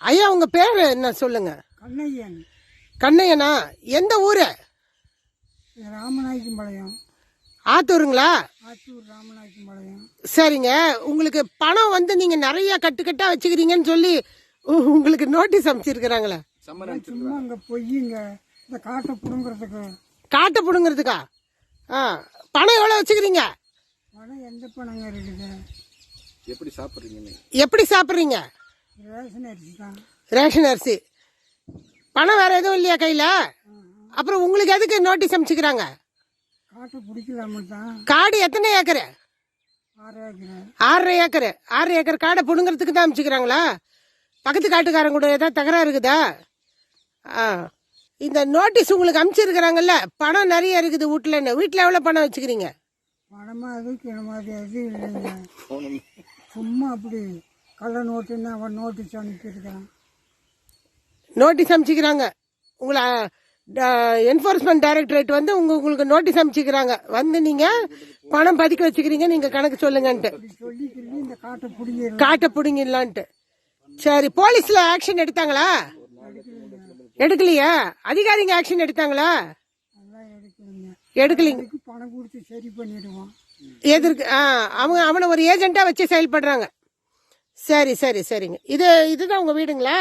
ஐயா உங்க பேர் என்ன? சொல்லுங்க. கண்ணையன். கண்ணையனா? எந்த ஊரு? ராமநாயக்கம்பாளையம். ஆத்தூருங்களா? ஆத்தூர் ராமநாயக்கம்பாளையம். சரிங்க. உங்களுக்கு பணம் வந்து நீங்க நிறைய கட்டுக்கட்டா வச்சுக்கிறீங்கன்னு சொல்லி உங்களுக்கு நோட்டீஸ் அமைச்சிருக்கிறாங்களே சும்மா அங்கே பொய்யுங்க. இந்த காட்டை பிடுங்கிறதுக்கு. காட்டை பிடுங்கிறதுக்கா? ஆ பணம் எவ்வளோ வச்சுக்கிறீங்க? பணம் எந்த பணங்க இருக்குது? எப்படி சாப்பிட்றீங்க எப்படி சாப்பிட்றீங்க? ரேஷன் அரிசி. பணம் வேற எதுவும் இல்லையா கையில்? அப்புறம் உங்களுக்கு எதுக்கு நோட்டீஸ் அமைச்சிக்கிறாங்க காடு எத்தனை ஏக்கரு? ஆறு ஏக்கர். ஆறரை ஏக்கர். ஆறு ஏக்கர் காடை பிடுங்கிறதுக்கு தான் அமைச்சிக்கிறாங்களா பக்கத்து காட்டுக்காரங்க கூட ஏதாவது தகராறு இருக்குதா? ஆ. இந்த நோட்டீஸ் உங்களுக்கு அமைச்சிருக்கிறாங்கல்ல பணம் நிறைய இருக்குது வீட்டில் வீட்டில் எவ்வளோ பணம் வச்சுக்கிறீங்க? பணமாக சும்மா அப்படி. கள்ள நோட்டுன்னு அவன் நோட்டீஸ் அனுப்பியிருக்கிறான் நோட்டீஸ் அமைச்சிக்கிறாங்க. உங்களை என்ஃபோர்ஸ்மெண்ட் டைரக்டரேட் வந்து உங்க உங்களுக்கு நோட்டீஸ் அமைச்சிக்கிறாங்க. வந்து நீங்கள் பணம் பதுக்கி வச்சுக்கிறீங்க நீங்கள் கணக்கு சொல்லுங்கன்ட்டு. காட்டை பிடிங்கிடலான்ட்டு. சரி போலீஸில் ஆக்ஷன் எடுத்தாங்களா? எடுக்கலையா? அதிகாரிங்க ஆக்ஷன் எடுத்தாங்களா? எடுக்கலைங்க. பணம் கொடுத்து சரி பண்ணிடுவான். எதிர்க்கு அவங்க அவனை ஒரு ஏஜென்ட்டாக வச்சு செயல்படுறாங்க. சரி சரி சரிங்க. இது இதுதான் உங்கள் வீடுங்களா?